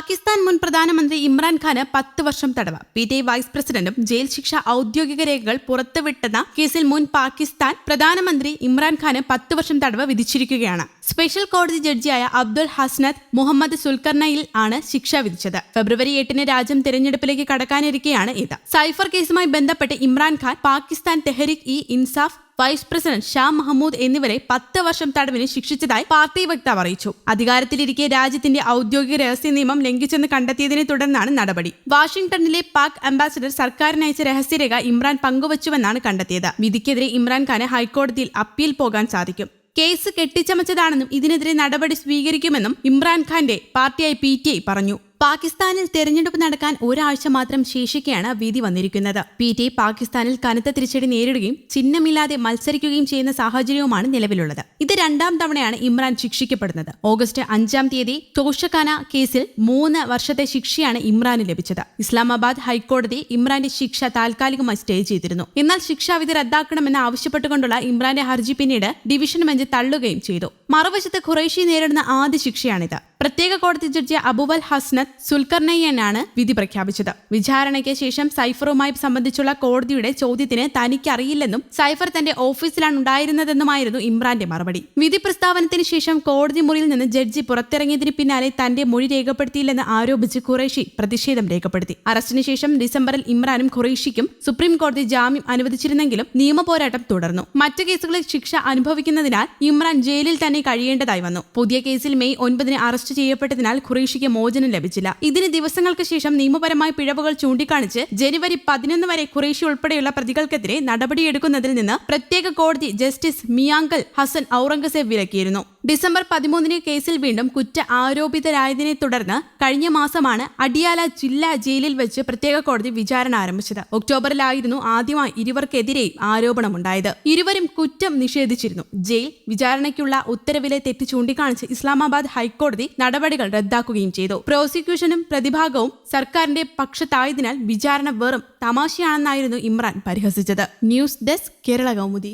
പാകിസ്ഥാൻ മുൻ പ്രധാനമന്ത്രി ഇമ്രാൻഖാന് പത്ത് വർഷം തടവ്. പി ടി ഐ വൈസ് പ്രസിഡന്റും ജയിൽ ശിക്ഷ ഔദ്യോഗിക രേഖകൾ പുറത്തുവിട്ടെന്ന കേസിൽ മുൻ പാകിസ്ഥാൻ പ്രധാനമന്ത്രി ഇമ്രാൻഖാന് പത്ത് വർഷം തടവ് വിധിച്ചിരിക്കുകയാണ്. സ്പെഷ്യൽ കോടതി ജഡ്ജിയായ അബ്ദുൾ ഹസ്നത്ത് മുഹമ്മദ് സുൽക്കർണയിൽ ആണ് ശിക്ഷ വിധിച്ചത്. ഫെബ്രുവരി എട്ടിന് രാജ്യം തിരഞ്ഞെടുപ്പിലേക്ക് കടക്കാനിരിക്കെയാണ് ഇത്. സൈഫർ കേസുമായി ബന്ധപ്പെട്ട് ഇമ്രാൻഖാൻ പാകിസ്ഥാൻ തെഹരിക് ഇ ഇൻസാഫ് വൈസ് പ്രസിഡന്റ് ഷാ മഹമ്മൂദ് എന്നിവരെ പത്ത് വർഷം തടവിന് ശിക്ഷിച്ചതായി പാർട്ടി വക്താവ് അറിയിച്ചു. അധികാരത്തിലിരിക്കെ രാജ്യത്തിന്റെ ഔദ്യോഗിക രഹസ്യ നിയമം ലംഘിച്ചെന്ന് കണ്ടെത്തിയതിനെ തുടർന്നാണ് നടപടി. വാഷിംഗ്ടണിലെ പാക് അംബാസിഡർ സർക്കാരിനയച്ച രഹസ്യരേഖ ഇമ്രാൻ പങ്കുവച്ചുവെന്നാണ് കണ്ടെത്തിയത്. വിധിക്കെതിരെ ഇമ്രാൻഖാന് ഹൈക്കോടതിയിൽ അപ്പീൽ പോകാൻ സാധിക്കും. കേസ് കെട്ടിച്ചമച്ചതാണെന്നും ഇതിനെതിരെ നടപടി സ്വീകരിക്കുമെന്നും ഇമ്രാൻഖാന്റെ പാർട്ടിയായി പി ടി ഐ പറഞ്ഞു. പാകിസ്ഥാനിൽ തെരഞ്ഞെടുപ്പ് നടക്കാൻ ഒരാഴ്ച മാത്രം ശേഷിക്കെയാണ് വിധി വന്നിരിക്കുന്നത്. പി ടി പാകിസ്ഥാനിൽ കനത്ത തിരിച്ചടി നേരിടുകയും ചിഹ്നമില്ലാതെ മത്സരിക്കുകയും ചെയ്യുന്ന സാഹചര്യവുമാണ് നിലവിലുള്ളത്. ഇത് രണ്ടാം തവണയാണ് ഇമ്രാൻ ശിക്ഷിക്കപ്പെടുന്നത്. ഓഗസ്റ്റ് അഞ്ചാം തീയതി തോഷഖാന കേസിൽ മൂന്ന് വർഷത്തെ ശിക്ഷയാണ് ഇമ്രാന് ലഭിച്ചത്. ഇസ്ലാമാബാദ് ഹൈക്കോടതി ഇമ്രാന്റെ ശിക്ഷ താൽക്കാലികമായി സ്റ്റേ ചെയ്തിരുന്നു. എന്നാൽ ശിക്ഷാവിധി റദ്ദാക്കണമെന്ന് ആവശ്യപ്പെട്ടുകൊണ്ടുള്ള ഇമ്രാന്റെ ഹർജി പിന്നീട് ഡിവിഷൻ ബെഞ്ച് തള്ളുകയും ചെയ്തു. മറുവശത്ത് ഖുറൈഷി നേരിടുന്ന ആദ്യ ശിക്ഷയാണിത്. പ്രത്യേക കോടതി ജഡ്ജി അബുവൽ ഹസ്നത്ത് സുൽക്കർണയ്യനാണ് വിധി പ്രഖ്യാപിച്ചത്. വിചാരണയ്ക്ക് ശേഷം സൈഫറുമായി സംബന്ധിച്ചുള്ള കോടതിയുടെ ചോദ്യത്തിന് തനിക്കറിയില്ലെന്നും സൈഫർ തന്റെ ഓഫീസിലാണ് ഉണ്ടായിരുന്നതെന്നുമായിരുന്നു ഇമ്രാന്റെ മറുപടി. വിധി പ്രസ്താവനത്തിന് ശേഷം കോടതി മുറിയിൽ നിന്ന് ജഡ്ജി പുറത്തിറങ്ങിയതിന് പിന്നാലെ തന്റെ മൊഴി രേഖപ്പെടുത്തിയില്ലെന്ന് ആരോപിച്ച് ഖുറേഷി പ്രതിഷേധം രേഖപ്പെടുത്തി. അറസ്റ്റിന് ശേഷം ഡിസംബറിൽ ഇമ്രാനും ഖുറേഷിക്കും സുപ്രീം കോടതി ജാമ്യം അനുവദിച്ചിരുന്നെങ്കിലും നിയമ പോരാട്ടം തുടർന്നു. മറ്റു കേസുകളിൽ ശിക്ഷ അനുഭവിക്കുന്നതിനാൽ ഇമ്രാൻ ജയിലിൽ തന്നെ കഴിയേണ്ടതായി വന്നു. പുതിയ കേസിൽ മെയ് ഒൻപതിന് അറസ്റ്റ് ചെയ്യപ്പെട്ടതിനാൽ ഖുറേഷിക്ക് മോചനം ലഭിച്ചില്ല. ഇതിന് ദിവസങ്ങൾക്ക് ശേഷം നിയമപരമായ പിഴവുകൾ ചൂണ്ടിക്കാണിച്ച് ജനുവരി പതിനൊന്ന് വരെ ഖുറേഷി ഉൾപ്പെടെയുള്ള പ്രതികൾക്കെതിരെ നടപടിയെടുക്കുന്നതിൽ നിന്ന് പ്രത്യേക കോടതി ജസ്റ്റിസ് മിയാങ്കൽ ഹസൻ ഔറംഗസേബ് വിലക്കിയിരുന്നു. ഡിസംബർ പതിമൂന്നിന് കേസിൽ വീണ്ടും കുറ്റ ആരോപിതരായതിനെ തുടർന്ന് കഴിഞ്ഞ മാസമാണ് അടിയാല ജില്ലാ ജയിലിൽ വെച്ച് പ്രത്യേക കോടതി വിചാരണ ആരംഭിച്ചത്. ഒക്ടോബറിലായിരുന്നു ആദ്യമായി ഇരുവർക്കെതിരെയും ആരോപണമുണ്ടായത്. ഇരുവരും കുറ്റം നിഷേധിച്ചിരുന്നു. ജയിൽ വിചാരണയ്ക്കുള്ള ഉത്തരവിലെ തെറ്റ് ചൂണ്ടിക്കാണിച്ച് ഇസ്ലാമാബാദ് ഹൈക്കോടതി നടപടികൾ റദ്ദാക്കുകയും ചെയ്തു. പ്രോസിക്യൂഷനും പ്രതിഭാഗവും സർക്കാരിന്റെ പക്ഷത്തായതിനാൽ വിചാരണ വെറും തമാശയാണെന്നായിരുന്നു Imran പരിഹസിച്ചത്. News desk Kerala Kaumudi.